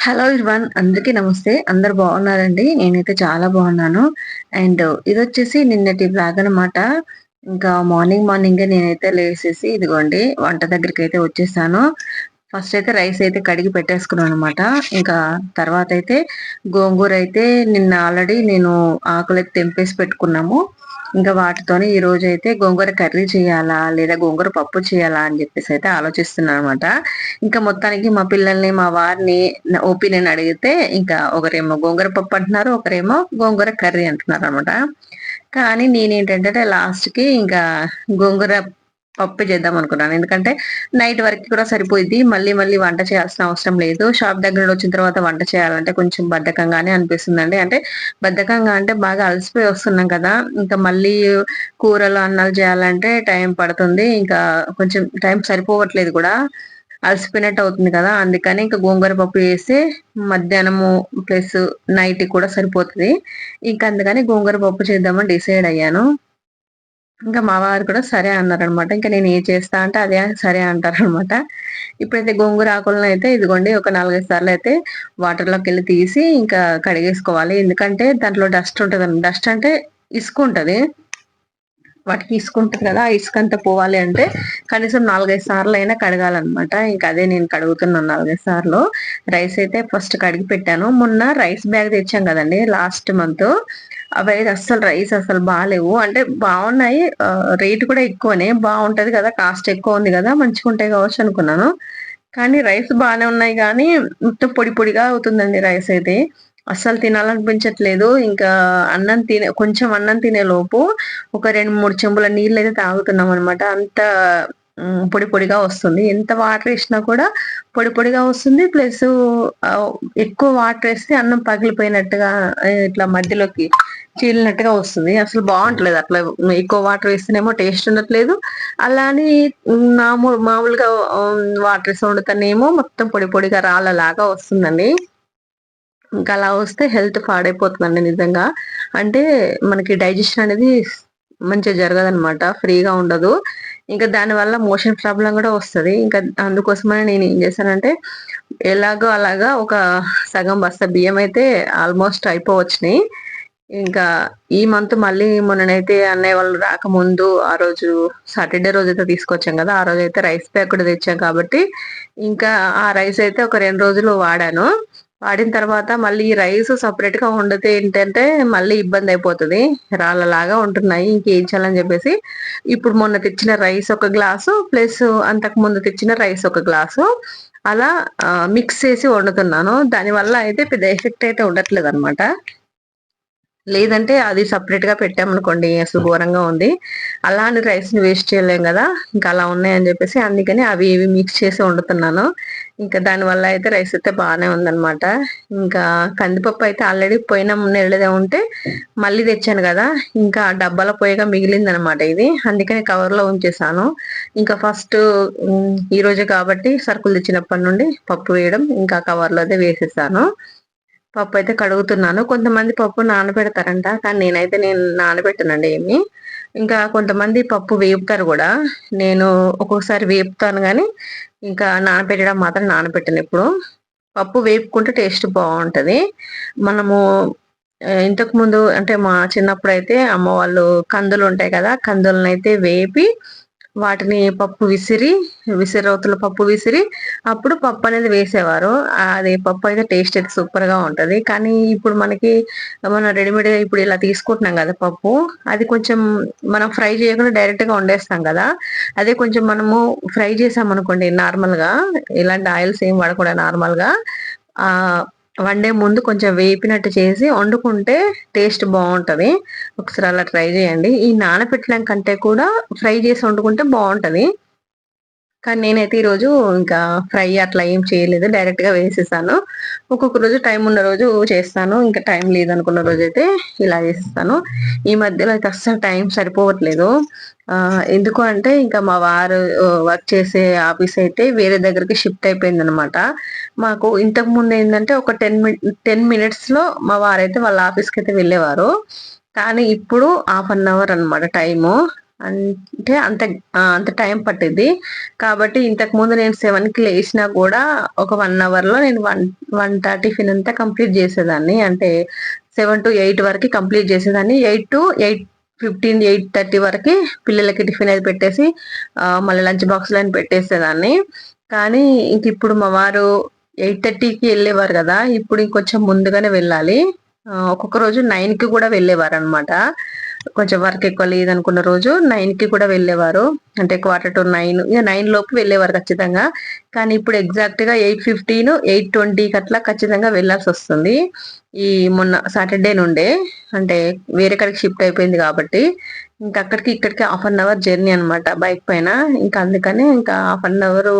Hello Irwan అందరికీ నమస్తే. అందరు బాగున్నారండి? నేనైతే చాలా బాగున్నాను. అండ్ ఇది వచ్చేసి నిన్నటి బ్లాగ్ అనమాట ఇంకా మార్నింగ్ మార్నింగ్ నేనైతే లేసేసి ఇదిగోండి వంట దగ్గరికి అయితే వచ్చేసాను. ఫస్ట్ అయితే రైస్ అయితే కడిగి పెట్టేసుకున్నాను అనమాట ఇంకా తర్వాత అయితే గోంగూర అయితే నిన్న ఆల్రెడీ నేను ఆకులు తెంపేసి పెట్టుకున్నాము. ఇంకా వాటితోనే ఈ రోజు అయితే గోంగూర కర్రీ చేయాలా? లేదా గోంగూర పప్పు చేయాలా? అని చెప్పేసి అయితే ఆలోచిస్తున్నాను అనమాట ఇంకా మొత్తానికి మా పిల్లల్ని మా వారిని ఒపీనియన్ అడిగితే ఇంకా ఒకరేమో గోంగూర పప్పు అంటున్నారు ఒకరేమో గోంగూర కర్రీ అంటున్నారు అనమాట కానీ నేనేంటంటే లాస్ట్కి ఇంకా గోంగూర పప్పు చేద్దాం అనుకున్నాను. ఎందుకంటే నైట్ వరకు కూడా సరిపోయింది మళ్ళీ మళ్ళీ వంట చేయాల్సిన అవసరం లేదు. షాప్ దగ్గర వచ్చిన తర్వాత వంట చేయాలంటే కొంచెం బద్ధకంగానే అనిపిస్తుందండి. అంటే బద్ధకంగా అంటే బాగా అలసిపోయి వస్తున్నాం కదా. ఇంకా మళ్ళీ కూరలు అన్నాలు చేయాలంటే టైం పడుతుంది. ఇంకా కొంచెం టైం సరిపోవట్లేదు కూడా. అలసిపోయినట్టు అవుతుంది కదా. అందుకని ఇంకా గోంగూర పప్పు వేసి మధ్యాహ్నము ప్లస్ నైట్ కూడా సరిపోతుంది. ఇంకా అందుకని గోంగూర పప్పు చేద్దామని డిసైడ్ అయ్యాను. ఇంకా మా వారు కూడా సరే అన్నారనమాట ఇంకా నేను ఏ చేస్తా అంటే అదే సరే అంటారనమాట ఇప్పుడైతే గోంగూర ఆకులను అయితే ఇదిగోండి ఒక నాలుగైదు సార్లు అయితే వాటర్లోకి వెళ్ళి తీసి ఇంకా కడిగేసుకోవాలి. ఎందుకంటే దాంట్లో డస్ట్ ఉంటుంది డస్ట్ అంటే ఇసుక ఉంటుంది. వాటికి ఇసుక ఉంటుంది కదా ఆ ఇసుక అంతా పోవాలి అంటే కనీసం నాలుగైదు సార్లు అయినా కడగాలన్నమాట. ఇంకా అదే నేను కడుగుతున్నాను నాలుగైదు సార్లు. రైస్ అయితే ఫస్ట్ కడిగి పెట్టాను. మొన్న రైస్ బ్యాగ్ తెచ్చాం కదండి లాస్ట్ మంత్. అవి అయితే అస్సలు రైస్ అసలు బాగాలేవు అంటే బాగున్నాయి రేట్ కూడా ఎక్కువనే. బాగుంటది కదా కాస్ట్ ఎక్కువ ఉంది కదా మంచిగా ఉంటాయి కావచ్చు అనుకున్నాను. కానీ రైస్ బాగానే ఉన్నాయి కానీ మొత్తం పొడి పొడిగా అవుతుందండి రైస్ అయితే. అస్సలు తినాలనిపించట్లేదు. ఇంకా అన్నం తినే కొంచెం అన్నం తినే లోపు ఒక రెండు మూడు చెంబుల నీళ్ళు అయితే తాగుతున్నాం అనమాట అంత పొడి పొడిగా వస్తుంది. ఎంత వాటర్ వేసినా కూడా పొడి పొడిగా వస్తుంది. ప్లస్ ఎక్కువ వాటర్ వేస్తే అన్నం పగిలిపోయినట్టుగా ఇట్లా మధ్యలోకి చీలినట్టుగా వస్తుంది. అసలు బాగుంటలేదు. అట్లా ఎక్కువ వాటర్ వేస్తేనేమో టేస్ట్ ఉండట్లేదు. అలానే మామూలు మామూలుగా వాటర్ వేసి వండుతానేమో మొత్తం పొడి పొడిగా రాళ్ళలాగా వస్తుందండి. ఇంకా అలా వస్తే హెల్త్ పాడైపోతుందండి నిజంగా. అంటే మనకి డైజెషన్ అనేది మంచిగా జరగదనమాట ఫ్రీగా ఉండదు. ఇంకా దానివల్ల మోషన్ ప్రాబ్లం కూడా వస్తుంది. ఇంకా అందుకోసమని నేను ఏం చేశానంటే ఎలాగో అలాగా ఒక సగం బస్తా బియ్యం అయితే ఆల్మోస్ట్ అయిపోవచ్చినాయి. ఇంకా ఈ మంత్ మళ్ళీ మొన్ననైతే అన్నయ్య వాళ్ళు రాకముందు ఆ రోజు సాటర్డే రోజు అయితే తీసుకొచ్చాం కదా ఆ రోజు అయితే రైస్ ప్యాక్ కూడా తెచ్చాం కాబట్టి ఇంకా ఆ రైస్ అయితే ఒక రెండు రోజులు వాడాను. వాడిన తర్వాత మళ్ళీ ఈ రైస్ సపరేట్గా వండితే ఏంటంటే మళ్ళీ ఇబ్బంది అయిపోతుంది. రాళ్ళలాగా ఉంటున్నాయి ఇంకేం చేయాలని చెప్పేసి. ఇప్పుడు మొన్న తెచ్చిన రైస్ ఒక గ్లాసు ప్లస్ అంతకు ముందు తెచ్చిన రైస్ ఒక గ్లాసు. అలా మిక్స్ చేసి వండుతున్నాను. దానివల్ల అయితే పెద్ద ఎఫెక్ట్ అయితే ఉండట్లేదు అనమాట లేదంటే అది సపరేట్గా పెట్టామనుకోండి అసలు ఘోరంగా ఉంది అలాంటి రైస్ని వేస్ట్ చేయలేం కదా ఇంకా అలా ఉన్నాయని చెప్పేసి అందుకని అవి ఇవి మిక్స్ చేసి వండుతున్నాను. ఇంకా దానివల్ల అయితే రైస్ అయితే బాగానే ఉందనమాట ఇంకా కందిపప్పు అయితే ఆల్రెడీ పోయిన నెలదే ఉంటే మళ్ళీ తెచ్చాను కదా ఇంకా డబ్బాల పోయగా మిగిలింది అనమాట ఇది. అందుకని కవర్లో ఉంచేసాను. ఇంకా ఫస్ట్ ఈ రోజు కాబట్టి సరుకులు తెచ్చినప్పటి నుండి పప్పు వేయడం ఇంకా కవర్లో అయితే వేసేసాను. పప్పు అయితే కడుగుతున్నాను. కొంతమంది పప్పు నానబెడతారంట కానీ నేనైతే నేను నానబెట్టనండి ఏమి. ఇంకా కొంతమంది పప్పు వేపుతారు కూడా. నేను ఒక్కొక్కసారి వేపుతాను కానీ ఇంకా నానబెట్టడం మాత్రం నానబెట్టను ఇప్పుడు పప్పు వేపుకుంటే టేస్ట్ బాగుంటుంది. మనము ఇంతకు ముందు అంటే మా చిన్నప్పుడు అయితే అమ్మ వాళ్ళు కందులు ఉంటాయి కదా కందులను అయితే వేపి వాటిని పప్పు విసిరి విసిరవతుల పప్పు విసిరి అప్పుడు పప్పు అనేది వేసేవారు. అది పప్పు అయితే టేస్ట్ అయితే సూపర్గా ఉంటది. కానీ ఇప్పుడు మనకి మన రెడీమేడ్ ఇప్పుడు ఇలా తీసుకుంటున్నాం కదా పప్పు అది కొంచెం మనం ఫ్రై చేయకుండా డైరెక్ట్గా వండేస్తాం కదా అదే కొంచెం మనము ఫ్రై చేసాం అనుకోండి నార్మల్గా ఇలాంటి ఆయిల్స్ ఏం వాడకూడదు నార్మల్గా ఆ వండే ముందు కొంచెం వేపినట్టు చేసి వండుకుంటే టేస్ట్ బాగుంటది. ఒకసారి అలా ట్రై చేయండి. ఈ నానపెట్టడం కంటే కూడా ఫ్రై చేసి వండుకుంటే బాగుంటది. కానీ నేనైతే ఈరోజు ఇంకా ఫ్రై అట్లా ఏం చేయలేదు. డైరెక్ట్గా వేసేసాను. ఒక్కొక్క రోజు టైం ఉన్న రోజు చేస్తాను. ఇంకా టైం లేదనుకున్న రోజు అయితే ఇలా చేస్తాను. ఈ మధ్యలో అయితే అస్సలు టైం సరిపోవట్లేదు. ఎందుకు అంటే ఇంకా మా వారు వర్క్ చేసే ఆఫీస్ అయితే వేరే దగ్గరికి షిఫ్ట్ అయిపోయింది అనమాట మాకు ఇంతకు ముందు ఏంటంటే ఒక టెన్ టెన్ మినిట్స్లో మా వారైతే వాళ్ళ ఆఫీస్కి అయితే వెళ్ళేవారు. కానీ ఇప్పుడు హాఫ్ అన్ అవర్ అనమాట టైము అంటే అంత అంత టైం పట్టింది కాబట్టి ఇంతకు ముందు నేను సెవెన్కి లేచినా కూడా ఒక వన్ అవర్లో నేను వన్ వన్ టిఫిన్ అంతా కంప్లీట్ చేసేదాన్ని. అంటే సెవెన్ టు ఎయిట్ వరకు కంప్లీట్ చేసేదాన్ని. Eight to eight fifteen eight thirty వరకు పిల్లలకి టిఫిన్ అది పెట్టేసి మళ్ళీ లంచ్ బాక్స్లో అని పెట్టేసేదాన్ని. కానీ ఇంక ఇప్పుడు మా వారు ఎయిట్ థర్టీకి వెళ్ళేవారు కదా ఇప్పుడు ఇంకొంచెం ముందుగానే వెళ్ళాలి. ఒక్కొక్క రోజు నైన్కి కూడా వెళ్ళేవారు అనమాట కొంచెం వర్క్ ఎక్కువ లేదనుకున్న రోజు నైన్కి కూడా వెళ్ళేవారు. అంటే క్వార్టర్ టు నైన్ ఇక నైన్ లోపు వెళ్ళేవారు ఖచ్చితంగా. కానీ ఇప్పుడు ఎగ్జాక్ట్గా ఎయిట్ ఫిఫ్టీన్ ఎయిట్ ట్వంటీకి అట్లా ఖచ్చితంగా వెళ్ళాల్సి వస్తుంది. ఈ మొన్న సాటర్డే నుండే అంటే వేరే కడికి షిఫ్ట్ అయిపోయింది కాబట్టి ఇంకా అక్కడికి ఇక్కడికి హాఫ్ అన్ అవర్ జర్నీ అనమాట బైక్ పైన. ఇంకా అందుకనే ఇంకా half an hour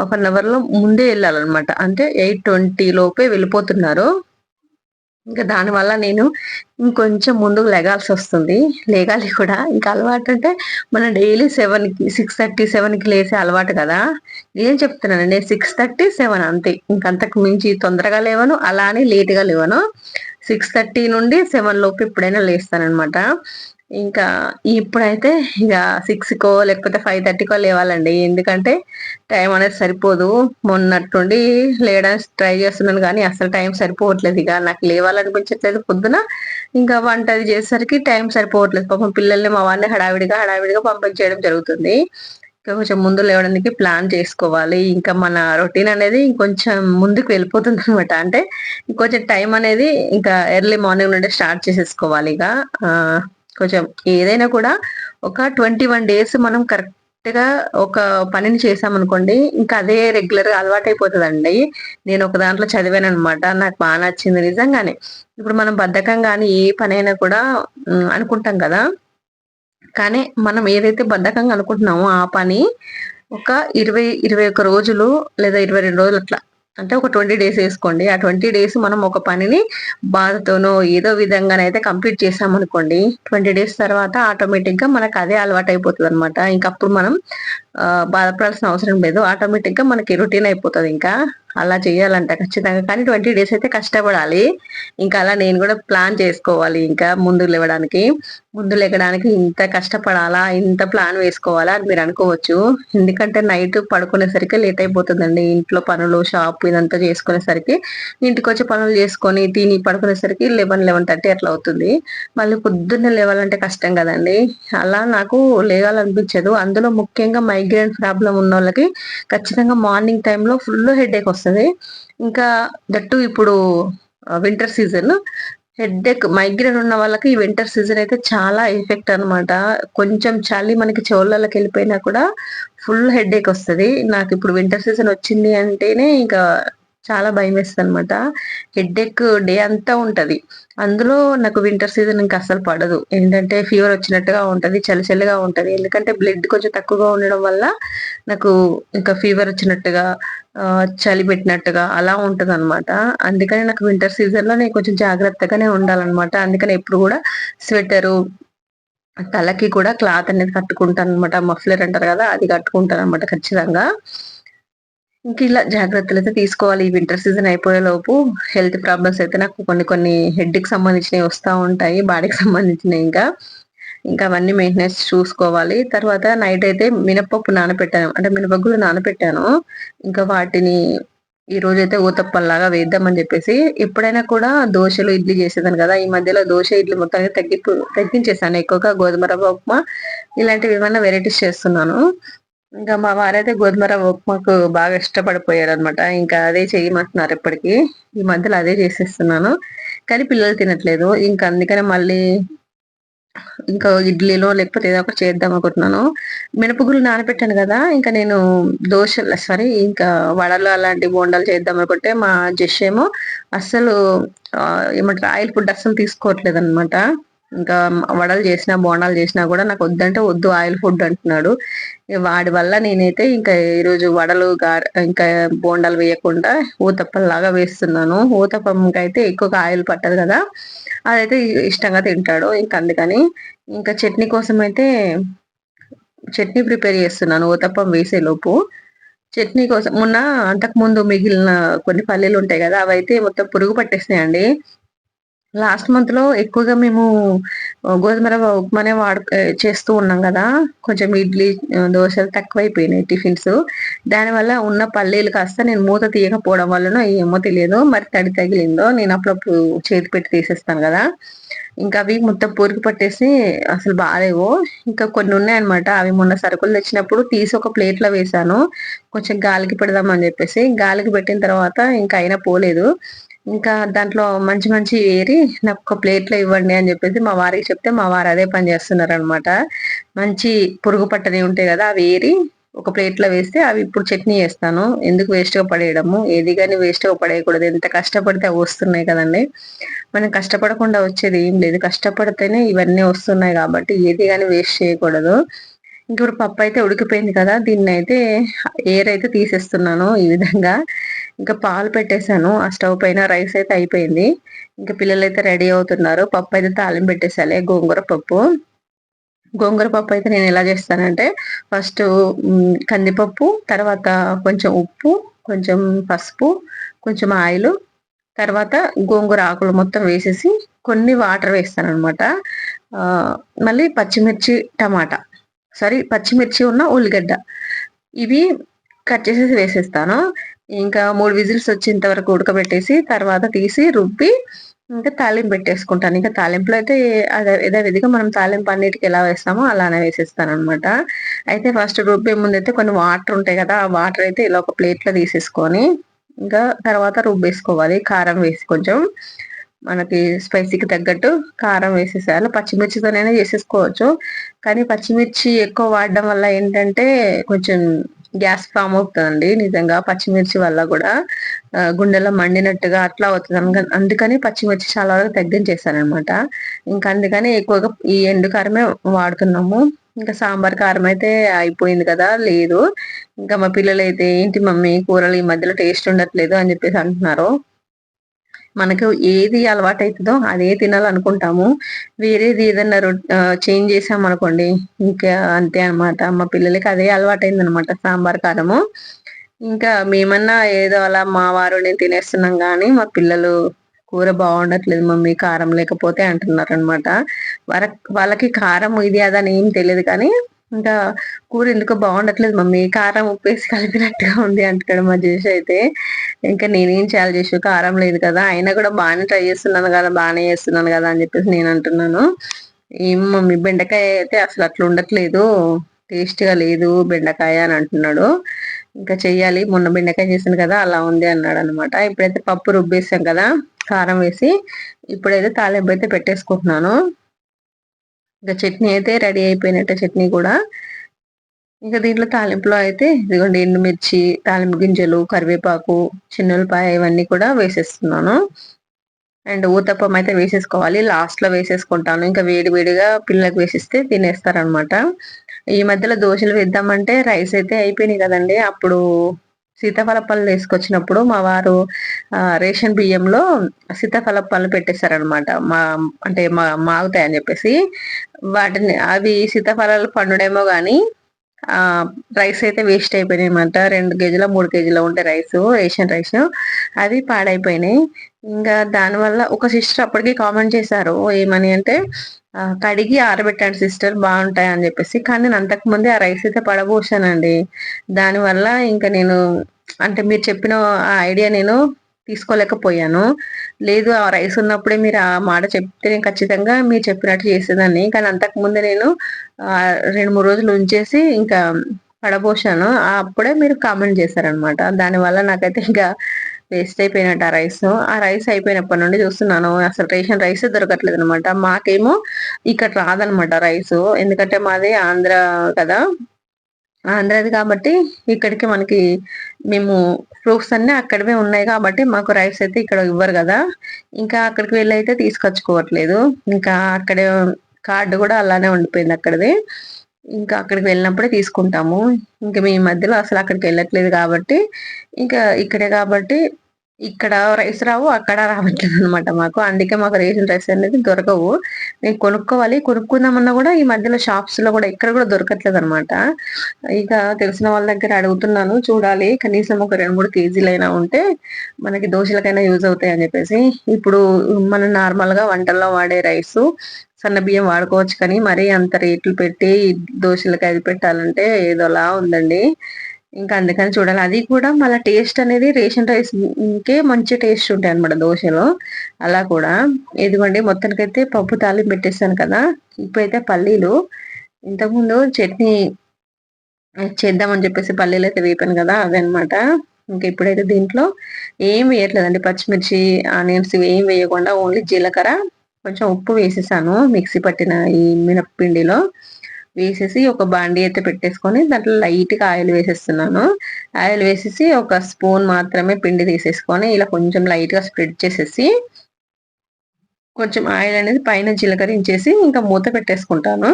half an అవర్లో ముందే వెళ్ళాలన్నమాట. అంటే ఎయిట్ ట్వంటీ లోపే వెళ్ళిపోతున్నారు. ఇంకా దానివల్ల నేను ఇంకొంచెం ముందుకు లెగాల్సి వస్తుంది. లేగాలి కూడా. ఇంకా అలవాటు అంటే మన డైలీ సెవెన్కి సిక్స్ థర్టీ సెవెన్కి లేసే అలవాటు కదా. నేను చెప్తున్నాను? నేను సిక్స్ థర్టీ సెవెన్ అంతే. ఇంకంతకు మించి తొందరగా లేవను. అలానే లేట్గా లేవను. సిక్స్ థర్టీ నుండి సెవెన్ లోపు ఎప్పుడైనా లేస్తానమాట ఇంకా ఇప్పుడైతే ఇక సిక్స్కో లేకపోతే ఫైవ్ థర్టీకో లేవాలండి. ఎందుకంటే టైం అనేది సరిపోదు. మొన్నట్టుండి లేయడానికి ట్రై చేస్తున్నాను కానీ అసలు టైం సరిపోవట్లేదు. ఇక నాకు లేవాలనిపించట్లేదు పొద్దున. ఇంకా వంట అది చేసేసరికి టైం సరిపోవట్లేదు. పాపం పిల్లల్ని మా వాడిని హడావిడిగా హడావిడిగా పంపించేయడం జరుగుతుంది. ఇంకా కొంచెం ముందు లేవడానికి ప్లాన్ చేసుకోవాలి. ఇంకా మన రొటీన్ అనేది ఇంకొంచెం ముందుకు వెళ్ళిపోతుంది అనమాట అంటే ఇంకొంచెం టైం అనేది ఇంకా ఎర్లీ మార్నింగ్ నుండి స్టార్ట్ చేసేసుకోవాలి ఇక. కొంచెం ఏదైనా కూడా ఒక ట్వంటీ వన్ డేస్ మనం కరెక్ట్గా ఒక పనిని చేసామనుకోండి ఇంకా అదే రెగ్యులర్గా అలవాటు అయిపోతుందండి నేను ఒక దాంట్లో చదివాను అనమాట నాకు బాగా నచ్చింది నిజంగానే. ఇప్పుడు మనం బద్ధకం కానీ ఏ పనైనా కూడా అనుకుంటాం కదా. కానీ మనం ఏదైతే బద్ధకంగా అనుకుంటున్నామో ఆ పని ఒక ఇరవై ఇరవై ఒక్క రోజులు లేదా ఇరవై రెండు రోజులు అట్లా అంటే ఒక ట్వంటీ డేస్ వేసుకోండి. ఆ ట్వంటీ డేస్ మనం ఒక పనిని బాధతోనో ఏదో విధంగానైతే కంప్లీట్ చేసామనుకోండి ట్వంటీ డేస్ తర్వాత ఆటోమేటిక్గా మనకు అదే అలవాటు అయిపోతుంది అనమాట ఇంకప్పుడు మనం బాధపడాల్సిన అవసరం లేదు. ఆటోమేటిక్గా మనకి రొటీన్ అయిపోతుంది ఇంకా. అలా చేయాలంట ఖచ్చితంగా. కానీ ట్వంటీ డేస్ అయితే కష్టపడాలి. ఇంకా అలా నేను కూడా ప్లాన్ చేసుకోవాలి ఇంకా ముందు లేవడానికి. ముందు లేకడానికి ఇంత కష్టపడాలా? ఇంత ప్లాన్ వేసుకోవాలా? అని మీరు అనుకోవచ్చు. ఎందుకంటే నైట్ పడుకునేసరికి లేట్ అయిపోతుందండి. ఇంట్లో పనులు షాప్ ఇదంతా చేసుకునేసరికి ఇంటికి వచ్చి పనులు చేసుకొని తిని పడుకునేసరికి లెవెన్ లెవెన్ థర్టీ అట్లా అవుతుంది. మళ్ళీ పొద్దున్నే లేవాలంటే కష్టం కదండి. అలా నాకు లేవాలనిపించదు అందులో ముఖ్యంగా మైగ్రేన్ ప్రాబ్లం ఉన్న వాళ్ళకి ఖచ్చితంగా మార్నింగ్ టైంలో ఫుల్ హెడ్ వస్తుంది. వస్తుంది ఇంకా దట్టు ఇప్పుడు వింటర్ సీజన్. హెడ్ఏక్ మైగ్రేన్ ఉన్న వాళ్ళకి ఈ వింటర్ సీజన్ అయితే చాలా ఎఫెక్ట్ అనమాట కొంచెం చలి మనకి చెవులకి వెళ్ళిపోయినా కూడా ఫుల్ హెడ్ఏక్ వస్తుంది. నాకు ఇప్పుడు వింటర్ సీజన్ వచ్చింది అంటేనే ఇంకా చాలా భయం వేస్తుంది అనమాట హెడ్ ఎక్ డే అంతా ఉంటది. అందులో నాకు వింటర్ సీజన్ ఇంకా అసలు పడదు. ఏంటంటే ఫీవర్ వచ్చినట్టుగా ఉంటది చలి చలిగా ఉంటది. ఎందుకంటే బ్లడ్ కొంచెం తక్కువగా ఉండడం వల్ల నాకు ఇంకా ఫీవర్ వచ్చినట్టుగా చలి పెట్టినట్టుగా అలా ఉంటది అనమాట అందుకని నాకు వింటర్ సీజన్లో నేను కొంచెం జాగ్రత్తగానే ఉండాలన్నమాట. అందుకని ఎప్పుడు కూడా స్వెటరు తలకి కూడా క్లాత్ అనేది కట్టుకుంటాను అనమాట మఫ్లర్ అంటారు కదా అది కట్టుకుంటాను అనమాట ఖచ్చితంగా. ఇంక ఇలా జాగ్రత్తలు అయితే తీసుకోవాలి. ఈ వింటర్ సీజన్ అయిపోయే లోపు హెల్త్ ప్రాబ్లమ్స్ అయితే నాకు కొన్ని కొన్ని హెడ్కి సంబంధించినవి వస్తూ ఉంటాయి. బాడీకి సంబంధించినవి ఇంకా. ఇంకా అవన్నీ మెయింటెనెన్స్ చూసుకోవాలి. తర్వాత నైట్ అయితే మినపప్పు నానపెట్టాను. అంటే మినపగ్గులు నానపెట్టాను. ఇంకా వాటిని ఈ రోజైతే ఊతప్పల్లాగా వేద్దామని చెప్పేసి ఎప్పుడైనా కూడా దోశలు ఇడ్లీ చేసేదాను కదా. ఈ మధ్యలో దోశ ఇడ్లీ మొత్తం తగ్గి తగ్గించేసాను. ఎక్కువగా గోధుమ రవ్వ ఉప్మా ఇలాంటివి ఏమైనా వెరైటీస్ చేస్తున్నాను. ఇంకా మా వారైతే గోధుమ రవ్వ ఉప్మాకు బాగా ఇష్టపడిపోయారు అనమాట ఇంకా అదే చేయమంటున్నారు ఇప్పటికి. ఈ మధ్యలో అదే చేసేస్తున్నాను. కానీ పిల్లలు తినట్లేదు. ఇంకా అందుకనే మళ్ళీ ఇంకా ఇడ్లీలో లేకపోతే ఏదో ఒకటి చేద్దాం అనుకుంటున్నాను. మినపగుళ్ళు నానబెట్టాను కదా. ఇంకా నేను దోశలు సారీ ఇంకా వడలు అలాంటి బోండాలు చేద్దాం అనుకుంటే మా జెష్ ఏమో అస్సలు ఏమంటారు ఆయిల్ ఫుడ్ అస్సలు తీసుకోవట్లేదు అనమాట ఇంకా వడలు చేసినా బోండాలు చేసినా కూడా నాకు వద్దంటే వద్దు ఆయిల్ ఫుడ్ అంటున్నాడు. వాడి వల్ల నేనైతే ఇంకా ఈరోజు వడలు ఇంకా బోండాలు వేయకుండా ఊతప్పంలాగా వేస్తున్నాను. ఊతప్పంకి అయితే ఎక్కువగా ఆయిల్ పట్టదు కదా అదైతే ఇష్టంగా తింటాడు. ఇంకా అందుకని ఇంకా చట్నీ కోసం అయితే చట్నీ ప్రిపేర్ చేస్తున్నాను ఊతప్పం వేసే లోపు చట్నీ కోసం మొన్న అంతకు ముందు మిగిలిన కొన్ని పల్లీలు ఉంటాయి కదా అవైతే మొత్తం పురుగు పట్టేసినాయండి. లాస్ట్ మంత్లో ఎక్కువగా మేము గోధుమ రవ్వ ఉప్మానే వాడు చేస్తూ ఉన్నాం కదా. కొంచెం ఇడ్లీ దోశలు తక్కువైపోయినాయి టిఫిన్స్. దానివల్ల ఉన్న పల్లీలు కాస్త నేను మూత తీయకపోవడం వల్లనో ఏమో తెలియదు. మరి తడి తగిలిందో నేను అప్పుడప్పుడు చేతి పెట్టి తీసేస్తాను కదా. ఇంకా అవి మొత్తం పూరికి పట్టేసి అసలు బాగాలేవు. ఇంకా కొన్ని ఉన్నాయన్నమాట. అవి మొన్న సరుకులు తెచ్చినప్పుడు తీసి ఒక ప్లేట్లో వేశాను. వేసాను కొంచెం గాలికి పెడదామని చెప్పేసి. గాలికి పెట్టిన తర్వాత ఇంకా అయినా పోలేదు. ఇంకా దాంట్లో మంచి మంచి ఏరి నాకు ఒక ప్లేట్లో ఇవ్వండి అని చెప్పేసి మా వారికి చెప్తే మా వారు అదే పని చేస్తున్నారు అనమాట మంచి పురుగు పట్టని ఉంటాయి కదా అవి ఏరి ఒక ప్లేట్లో వేస్తే అవి ఇప్పుడు చట్నీ వేస్తాను ఎందుకు వేస్ట్గా పడేయడము? ఏది కానీ వేస్ట్గా పడేయకూడదు. ఎంత కష్టపడితే అవి వస్తున్నాయి కదండి. మనం కష్టపడకుండా వచ్చేది ఏం లేదు. కష్టపడితేనే ఇవన్నీ వస్తున్నాయి కాబట్టి ఏది కానీ వేస్ట్ చేయకూడదు. ఇప్పుడు పప్పు అయితే ఉడికిపోయింది కదా దీన్ని అయితే ఎయిర్ అయితే తీసేస్తున్నాను ఈ విధంగా. ఇంకా పాలు పెట్టేశాను ఆ స్టవ్ పైన రైస్ అయితే అయిపోయింది. ఇంకా పిల్లలు అయితే రెడీ అవుతున్నారు పప్పు అయితే తాలింపు పెట్టేసాలి గోంగూర పప్పు. గోంగూర పప్పు అయితే నేను ఎలా చేస్తానంటే ఫస్ట్ కందిపప్పు తర్వాత కొంచెం ఉప్పు కొంచెం పసుపు కొంచెం ఆయిల్ తర్వాత గోంగూర ఆకులు మొత్తం వేసేసి కొన్ని వాటర్ వేస్తాను అనమాట మళ్ళీ పచ్చిమిర్చి టమాటా. సారీ పచ్చిమిర్చి ఉన్న ఉల్లిగడ్డ. ఇవి కట్ చేసేసి వేసేస్తాను. ఇంకా మూడు విజిల్స్ వచ్చేంత వరకు ఉడకబెట్టేసి తర్వాత తీసి రుబ్బి ఇంకా తాలింపు పెట్టేసుకుంటాను. ఇంకా తాలింపులో అయితే అదే విధిగా మనం తాలింపు అన్నిటికి ఎలా వేస్తామో అలానే వేసేస్తాను అనమాట అయితే ఫస్ట్ రుబ్బే ముందు అయితే కొన్ని వాటర్ ఉంటాయి కదా ఆ వాటర్ అయితే ఇలా ఒక ప్లేట్లో తీసేసుకొని ఇంకా తర్వాత రుబ్బేసుకోవాలి. కారం వేసి కొంచెం. మనకి స్పైసీకి తగ్గట్టు కారం వేసేసేయాలి. పచ్చిమిర్చితోనైనా చేసేసుకోవచ్చు. కానీ పచ్చిమిర్చి ఎక్కువ వాడడం వల్ల ఏంటంటే కొంచెం గ్యాస్ ఫామ్ అవుతుందండి నిజంగా పచ్చిమిర్చి వల్ల కూడా. గుండెలో మండినట్టుగా అట్లా అవుతుంది. అందుకని పచ్చిమిర్చి చాలా వరకు తగ్గించేసాను అనమాట ఇంకా అందుకని ఎక్కువగా ఈ ఎండు కారమే వాడుతున్నాము. ఇంకా సాంబార్ కారం అయితే అయిపోయింది కదా లేదు. ఇంకా మా పిల్లలు అయితే ఏంటి మమ్మీ కూరలు ఈ మధ్యలో టేస్ట్ ఉండట్లేదు అని చెప్పేసి అంటున్నారు. మనకు ఏది అలవాటు అవుతుందో అదే తినాలనుకుంటాము. వేరేది ఏదన్నా చేంజ్ చేసాం అనుకోండి ఇంకా అంతే అనమాట మా పిల్లలకి అదే అలవాటు అనమాట సాంబార్ కారము. ఇంకా మేమన్నా ఏదో అలా మా వారు నేను తినేస్తున్నాం కానీ మా పిల్లలు కూర బాగుండట్లేదు మమ్మీ కారం లేకపోతే అంటున్నారు అనమాట వాళ్ళ వాళ్ళకి కారం ఇది అదని ఏం తెలియదు కానీ ఇంకా కూర ఎందుకో బాగుండట్లేదు మమ్మీ. కారం ఉప్పేసి కలిపినట్టుగా ఉంది అంటాడు మా చేసి అయితే. ఇంకా నేనేం చేయాలి చేసి కారం లేదు కదా. అయినా కూడా బాగానే ట్రై చేస్తున్నాను కదా బాగానే చేస్తున్నాను కదా అని చెప్పేసి నేను అంటున్నాను. ఏం మమ్మీ బెండకాయ అయితే అసలు అట్లా ఉండట్లేదు. టేస్ట్గా లేదు బెండకాయ అని అంటున్నాడు. ఇంకా చెయ్యాలి. మొన్న బెండకాయ చేసాను కదా అలా ఉంది అన్నాడు అనమాట ఇప్పుడైతే పప్పు రుబ్బేసాం కదా కారం వేసి. ఇప్పుడైతే తాలింపు అయితే పెట్టేసుకుంటున్నాను. ఇంకా చట్నీ అయితే రెడీ అయిపోయినట్టే చట్నీ కూడా. ఇంకా దీంట్లో తాలింపులో అయితే ఇదిగోండి ఎండుమిర్చి తాలింపు గింజలు కరివేపాకు చిన్నులపాయ ఇవన్నీ కూడా వేసేస్తున్నాను. అండ్ ఊతప్పం అయితే వేసేసుకోవాలి. లాస్ట్లో వేసేసుకుంటాను. ఇంకా వేడి వేడిగా పిల్లలకు వేసిస్తే తినేస్తారనమాట. ఈ మధ్యలో దోశలు వేద్దామంటే రైస్ అయితే అయిపోయినాయి కదండి. అప్పుడు సీతాఫల పళ్ళు వేసుకొచ్చినప్పుడు మా వారు రేషన్ బియ్యంలో సీతాఫల పళ్ళు పెట్టేశారనమాట మా అంటే మా మాగుతాయి అని చెప్పేసి. వాటిని అవి సీతాఫలాలు పండుడేమో కానీ ఆ రైస్ అయితే వేస్ట్ అయిపోయినాయి అనమాట రెండు కేజీల మూడు కేజీల ఉంటే రైస్ రేషన్ రైస్ అవి పాడైపోయినాయి. ఇంకా దానివల్ల ఒక సిస్టర్ అప్పటికి కామెంట్ చేశారు ఏమని అంటే కడిగి ఆరబెట్టాను సిస్టర్ బాగుంటాయి అని చెప్పేసి. కానీ నేను అంతకుముందే ఆ రైస్ అయితే పడబోసానండి. దానివల్ల ఇంకా నేను అంటే మీరు చెప్పిన ఆ ఐడియా నేను తీసుకోలేకపోయాను. లేదు ఆ రైస్ ఉన్నప్పుడే మీరు ఆ మాట చెప్తే నేను ఖచ్చితంగా మీరు చెప్పినట్టు చేసేదాన్ని. కానీ అంతకుముందే నేను రెండు మూడు రోజులు ఉంచేసి ఇంకా పడబోసాను. అప్పుడే మీరు కామెంట్ చేశారనమాట దానివల్ల నాకైతే ఇంకా వేస్ట్ అయిపోయినట్టు ఆ రైస్. ఆ రైస్ అయిపోయినప్పటి నుండి చూస్తున్నాను. అసలు రేషన్ రైస్ దొరకట్లేదు అనమాట మాకేమో ఇక్కడ రాదనమాట రైస్. ఎందుకంటే మాది ఆంధ్ర కదా. ఆంధ్రది కాబట్టి ఇక్కడికి మనకి మేము ప్రూఫ్స్ అన్ని అక్కడవే ఉన్నాయి కాబట్టి మాకు రైస్ అయితే ఇక్కడ ఇవ్వరు కదా. ఇంకా అక్కడికి వెళ్ళి అయితే తీసుకొచ్చుకోవట్లేదు. ఇంకా అక్కడే కార్డు కూడా అలానే ఉండిపోయింది అక్కడది. ఇంకా అక్కడికి వెళ్ళినప్పుడే తీసుకుంటాము. ఇంకా మీ మధ్యలో అసలు అక్కడికి వెళ్ళట్లేదు కాబట్టి ఇంకా ఇక్కడే కాబట్టి ఇక్కడ రైస్ రావు అక్కడ రావట్లేదు అనమాట మాకు. అందుకే మాకు రేషన్ రైస్ అనేది దొరకవు. నేను కొనుక్కోవాలి. కొనుక్కుందామన్నా కూడా ఈ మధ్యలో షాప్స్లో కూడా ఇక్కడ కూడా దొరకట్లేదు అనమాట ఇక తెలిసిన వాళ్ళ దగ్గర అడుగుతున్నాను చూడాలి. కనీసం ఒక రెండు మూడు కేజీలైనా ఉంటే మనకి దోశలకైనా యూజ్ అవుతాయి అని చెప్పేసి. ఇప్పుడు మనం నార్మల్గా వంటల్లో వాడే రైస్ సన్న బియ్యం వాడుకోవచ్చు కానీ మరీ అంత రేట్లు పెట్టి దోశలకి అది పెట్టాలంటే ఏదోలా ఉందండి. ఇంకా అందుకని చూడాలి. అది కూడా మళ్ళీ టేస్ట్ అనేది రేషన్ రైస్ ఇంకే మంచి టేస్ట్ ఉంటాయి అనమాట దోశలో. అలా కూడా. ఇదిగోండి మొత్తానికైతే పప్పు తాలింపు పెట్టేస్తాను కదా. ఇప్పుడైతే పల్లీలు. ఇంతకుముందు చట్నీ చేద్దామని చెప్పేసి పల్లీలు అయితే వేపాను కదా అదనమాట ఇంకా ఇప్పుడైతే దీంట్లో ఏం వేయట్లేదండి. పచ్చిమిర్చి ఆనియన్స్ ఏం వేయకుండా ఓన్లీ జీలకర్ర కొంచెం ఉప్పు వేసేసాను మిక్సీ పట్టిన ఈ మినప్పిండిలో వేసేసి ఒక బాండి అయితే పెట్టేసుకొని దాంట్లో లైట్గా ఆయిల్ వేసేస్తున్నాను. ఆయిల్ వేసేసి ఒక స్పూన్ మాత్రమే పిండి తీసేసుకొని ఇలా కొంచెం లైట్గా స్ప్రెడ్ చేసేసి కొంచెం ఆయిల్ అనేది పైన జీలకరించేసి ఇంకా మూత పెట్టేసుకుంటాను.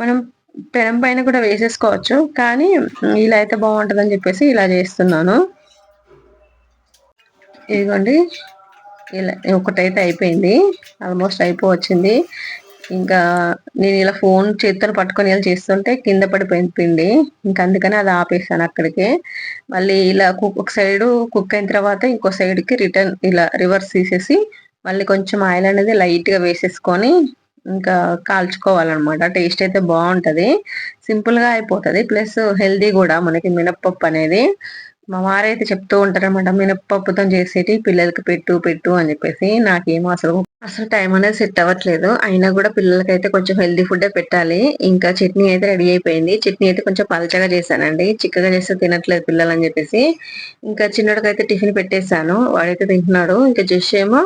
మనం పెనం పైన కూడా వేసేసుకోవచ్చు కానీ ఇలా అయితే బాగుంటుందని చెప్పేసి ఇలా చేస్తున్నాను. ఇదిగోండి ఇలా ఒకటైతే అయిపోయింది ఆల్మోస్ట్ అయిపోవచ్చింది. ఇంకా నేను ఇలా ఫోన్ చేతితో పట్టుకొని ఇలా చేస్తుంటే కింద పడిపోయింది పిండి. ఇంకా అందుకని అది ఆపేసాను అక్కడికి. మళ్ళీ ఇలా ఒక సైడ్ కుక్ అయిన తర్వాత ఇంకో సైడ్కి రిటర్న్ ఇలా రివర్స్ తీసేసి మళ్ళీ కొంచెం ఆయిల్ అనేది లైట్గా వేసేసుకొని ఇంకా కాల్చుకోవాలన్నమాట. టేస్ట్ అయితే బాగుంటది. సింపుల్గా అయిపోతుంది. ప్లస్ హెల్దీ కూడా మనకి మినప్పప్పు అనేది. మా వారైతే చెప్తూ ఉంటారనమాట మినప్పప్పుతో చేసేటి పిల్లలకి పెట్టు పెట్టు అని చెప్పేసి. నాకేమో అసలు అసలు టైం అనేది సెట్ అవ్వట్లేదు. అయినా కూడా పిల్లలకైతే కొంచెం హెల్దీ ఫుడ్ పెట్టాలి. ఇంకా చట్నీ అయితే రెడీ అయిపోయింది. చట్నీ అయితే కొంచెం పలచగా చేశానండి. చిక్కగా చేస్తే తినట్లేదు పిల్లలు అని చెప్పేసి. ఇంకా చిన్నడికైతే టిఫిన్ పెట్టేశాను. వాడైతే తింటున్నాడు. ఇంకా జస్ట్ ఏమో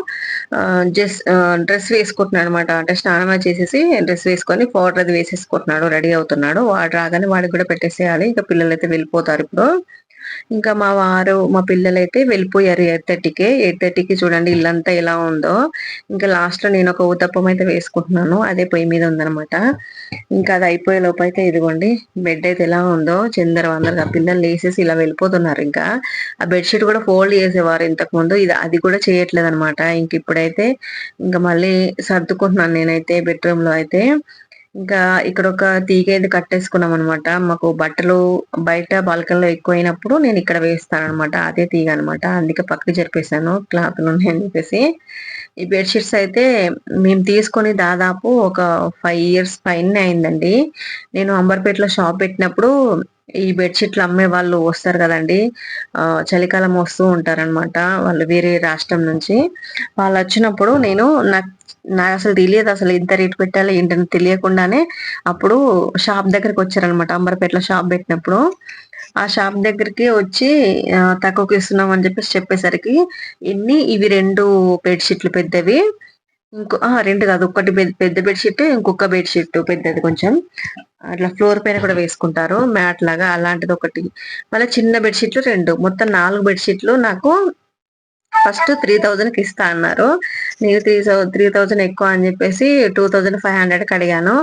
జస్ట్ డ్రెస్ వేసుకుంటున్నాడు అనమాట అంటే స్నానం చేసేసి డ్రెస్ వేసుకొని పౌడర్ అది వేసేసుకుంటున్నాడు. రెడీ అవుతున్నాడు. వాడు రాగానే వాడికి కూడా పెట్టేసేయాలి. ఇంకా పిల్లలు అయితే వెళ్ళిపోతారు ఇప్పుడు. ఇంకా మా వారు మా పిల్లలు అయితే వెళ్ళిపోయారు ఎయిట్ థర్టీకి ఎయిట్ థర్టీకి చూడండి ఇల్లంతా ఎలా ఉందో. ఇంకా లాస్ట్లో నేను ఒక ఊతప్పం అయితే వేసుకుంటున్నాను. అదే పొయ్యి మీద ఉందనమాట ఇంకా అది అయిపోయే లోపు అయితే ఇదిగోండి బెడ్ అయితే ఎలా ఉందో. చందర వందరగా పిల్లలు వేసేసి ఇలా వెళ్ళిపోతున్నారు ఇంకా. ఆ బెడ్షీట్ కూడా ఫోల్డ్ చేసేవారు ఇంతకు ముందు. ఇది అది కూడా చేయట్లేదు అనమాట ఇంక ఇప్పుడైతే ఇంకా మళ్ళీ సర్దుకుంటున్నాను నేనైతే బెడ్రూమ్లో అయితే. ఇంకా ఇక్కడ ఒక తీగ ఇది కట్టేసుకున్నాం అనమాట మాకు బట్టలు బయట బాల్కనీలో ఎక్కువైనప్పుడు నేను ఇక్కడ వేస్తాను అనమాట అదే తీగ అనమాట అందుకే పక్కకి జరిపేశాను. క్లాత్లు ఉన్నాయని చెప్పేసి. ఈ బెడ్షీట్స్ అయితే మేము తీసుకొని దాదాపు ఒక ఫైవ్ ఇయర్స్ పైన అయిందండి. నేను అంబర్పేటలో షాప్ పెట్టినప్పుడు ఈ బెడ్షీట్లు అమ్మే వాళ్ళు వస్తారు కదండి. చలికాలం వస్తూ ఉంటారనమాట వాళ్ళు వేరే రాష్ట్రం నుంచి. వాళ్ళు వచ్చినప్పుడు నేను నాకు నాకు అసలు తెలియదు అసలు ఎంత రేట్ పెట్టాలి ఏంటని తెలియకుండానే అప్పుడు షాప్ దగ్గరకు వచ్చారనమాట అంబర్పేటలో షాప్ పెట్టినప్పుడు. ఆ షాప్ దగ్గరికి వచ్చి తక్కువకి ఇస్తున్నాం అని చెప్పేసి చెప్పేసరికి ఎన్ని ఇవి రెండు బెడ్షీట్లు పెద్దవి. ఇంకో రెండు కాదు ఒకటి పెద్ద బెడ్షీట్ ఇంకొక బెడ్షీట్ పెద్దది కొంచెం. అట్లా ఫ్లోర్ పైన కూడా వేసుకుంటారు మ్యాట్ లాగా అలాంటిది ఒకటి. మళ్ళీ చిన్న బెడ్షీట్లు రెండు. మొత్తం నాలుగు బెడ్షీట్లు నాకు ఫస్ట్ త్రీ థౌజండ్కి ఇస్తా అన్నారు. నేను త్రీ త్రీ థౌజండ్ ఎక్కువ అని చెప్పేసి టూ థౌజండ్ ఫైవ్ హండ్రెడ్కి అడిగాను.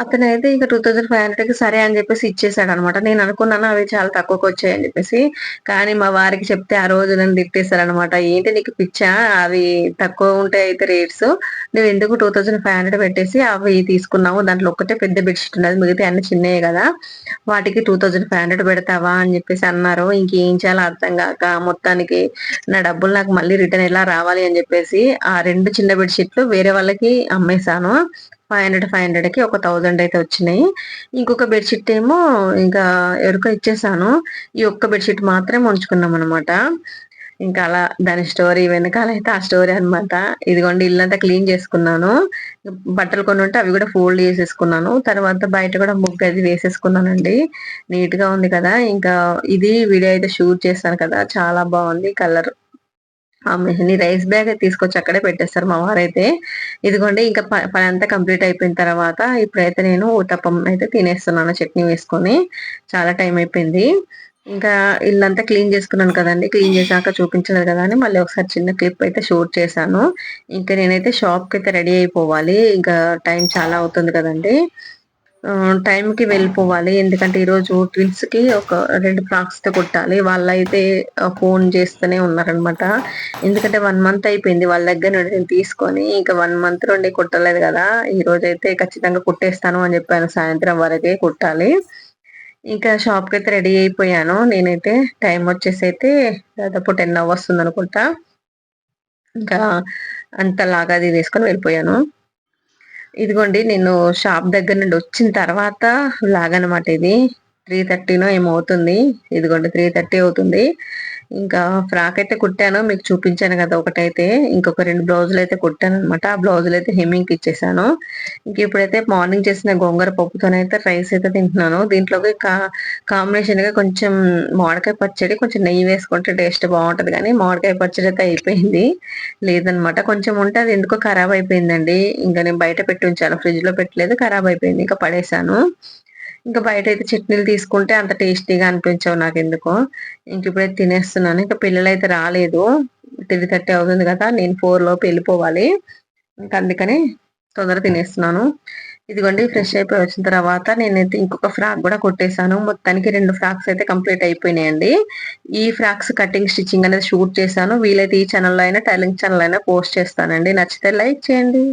అతను అయితే ఇక టూ థౌజండ్ ఫైవ్ హండ్రెడ్కి సరే అని చెప్పేసి ఇచ్చేసాడు అనమాట నేను అనుకున్నాను అవి చాలా తక్కువకి వచ్చాయి అని చెప్పేసి. కానీ మా వారికి చెప్తే ఆ రోజు నన్ను తిట్టేశారు అనమాట ఏంటి నీకు పిచ్చా? అవి తక్కువ ఉంటాయి అయితే రేట్స్. నువ్వు ఎందుకు టూ థౌజండ్ ఫైవ్ హండ్రెడ్ పెట్టేసి అవి తీసుకున్నావు? దాంట్లో ఒక్కటే పెద్ద బెడ్షీట్ ఉన్నది. మిగతా అన్ని చిన్నవి కదా. వాటికి టూ థౌజండ్ ఫైవ్ హండ్రెడ్ పెడతావా? అని చెప్పేసి అన్నారు. ఇంకేం చేయాలో అర్థం కాక మొత్తానికి నా డబ్బులు నాకు మళ్ళీ రిటర్న్ ఎలా రావాలి అని చెప్పేసి ఆ రెండు చిన్న బెడ్షీట్లు వేరే వాళ్ళకి అమ్మేశాను. ఫైవ్ హండ్రెడ్ ఫైవ్ హండ్రెడ్కి ఒక థౌజండ్ అయితే వచ్చినాయి. ఇంకొక బెడ్షీట్ ఏమో ఇంకా ఎరుక ఇచ్చేసాను. ఈ ఒక్క బెడ్షీట్ మాత్రమే ఉంచుకున్నాం అనమాట ఇంకా అలా దాని స్టోరీ వెనకాల అయితే ఆ స్టోరీ అనమాట ఇదిగోండి ఇల్లంతా క్లీన్ చేసుకున్నాను. బట్టలు కొన్ని ఉంటే అవి కూడా ఫోల్డ్ చేసేసుకున్నాను. తర్వాత బయట కూడా ముగ్గు అది వేసేసుకున్నానండి. నీట్గా ఉంది కదా. ఇంకా ఇది వీడియో అయితే షూట్ చేస్తాను కదా. చాలా బాగుంది కలర్. ఆ మెహందీ రైస్ బ్యాగ్ తీసుకొచ్చి అక్కడే పెట్టేస్తారు మా వారైతే. ఇదిగోండి ఇంకా పని అంతా కంప్లీట్ అయిపోయిన తర్వాత ఇప్పుడైతే నేను ఊతప్పం అయితే తినేస్తున్నాను చట్నీ వేసుకొని. చాలా టైం అయిపోయింది. ఇంకా ఇల్లంతా క్లీన్ చేసుకున్నాను కదండి. క్లీన్ చేశాక చూపించలేదు కదా అని మళ్ళీ ఒకసారి చిన్న క్లిప్ అయితే షూట్ చేశాను. ఇంకా నేనైతే షాప్కి అయితే రెడీ అయిపోవాలి. ఇంకా టైం చాలా అవుతుంది కదండి. టైంకి వెళ్ళిపోవాలి. ఎందుకంటే ఈరోజు ట్విన్స్కి ఒక రెండు ఫ్రాక్స్తో కుట్టాలి. వాళ్ళైతే ఫోన్ చేస్తూనే ఉన్నారనమాట ఎందుకంటే వన్ మంత్ అయిపోయింది వాళ్ళ దగ్గర నుండి నేను తీసుకొని ఇంకా వన్ మంత్ నుండి కుట్టలేదు కదా. ఈ రోజు అయితే ఖచ్చితంగా కుట్టేస్తాను అని చెప్పాను. సాయంత్రం వరకే కుట్టాలి. ఇంకా షాప్కి అయితే రెడీ అయిపోయాను. నేనైతే టైం వచ్చేసి అయితే దాదాపు టెన్ అవర్స్ ఉంది అనుకుంటా ఇంకా అంతలాగా అది వేసుకొని వెళ్ళిపోయాను. ఇదిగోండి నేను షాప్ దగ్గర నుండి వచ్చిన తర్వాత లాగనమాట ఇది. త్రీ థర్టీనో ఏమవుతుంది ఇదిగోండి త్రీ థర్టీ అవుతుంది. ఇంకా ఫ్రాక్ అయితే కుట్టాను మీకు చూపించాను కదా ఒకటైతే. ఇంకొక రెండు బ్లౌజులు అయితే కుట్టాను అనమాట ఆ బ్లౌజులు అయితే హెమ్మింగ్కి ఇచ్చేసాను. ఇంక ఇప్పుడైతే మార్నింగ్ చేసిన గోంగూర పప్పుతోనైతే రైస్ అయితే తింటున్నాను. దీంట్లోకి కా కాంబినేషన్గా కొంచెం మామిడికాయ పచ్చడి కొంచెం నెయ్యి వేసుకుంటే టేస్ట్ బాగుంటుంది కానీ మామిడికాయ పచ్చడి అయితే అయిపోయింది. లేదనమాట కొంచెం ఉంటే అది ఎందుకో ఖరాబ్ అయిపోయిందండి. ఇంకా నేను బయట పెట్టి ఉంచాను ఫ్రిడ్జ్లో పెట్టలేదు ఖరాబ్ అయిపోయింది ఇంకా పడేసాను. ఇంకా బయట అయితే చట్నీలు తీసుకుంటే అంత టేస్టీగా అనిపించవు నాకు ఎందుకో ఇంక ఇప్పుడైతే తినేస్తున్నాను. ఇంకా పిల్లలు అయితే రాలేదు. త్రీ థర్టీ అవుతుంది కదా నేను ఫోర్ లోపు వెళ్ళిపోవాలి. ఇంకా అందుకని తొందరగా తినేస్తున్నాను. ఇదిగోండి ఫ్రెష్ అయిపోయి వచ్చిన తర్వాత నేనైతే ఇంకొక ఫ్రాక్ కూడా కొట్టేశాను. మొత్తానికి రెండు ఫ్రాక్స్ అయితే కంప్లీట్ అయిపోయినాయండి. ఈ ఫ్రాక్స్ కటింగ్ స్టిచ్చింగ్ అనేది షూట్ చేశాను. వీలైతే ఈ ఛానల్లో అయినా టైలింగ్ ఛానల్ అయినా పోస్ట్ చేస్తానండి. నచ్చితే లైక్ చేయండి.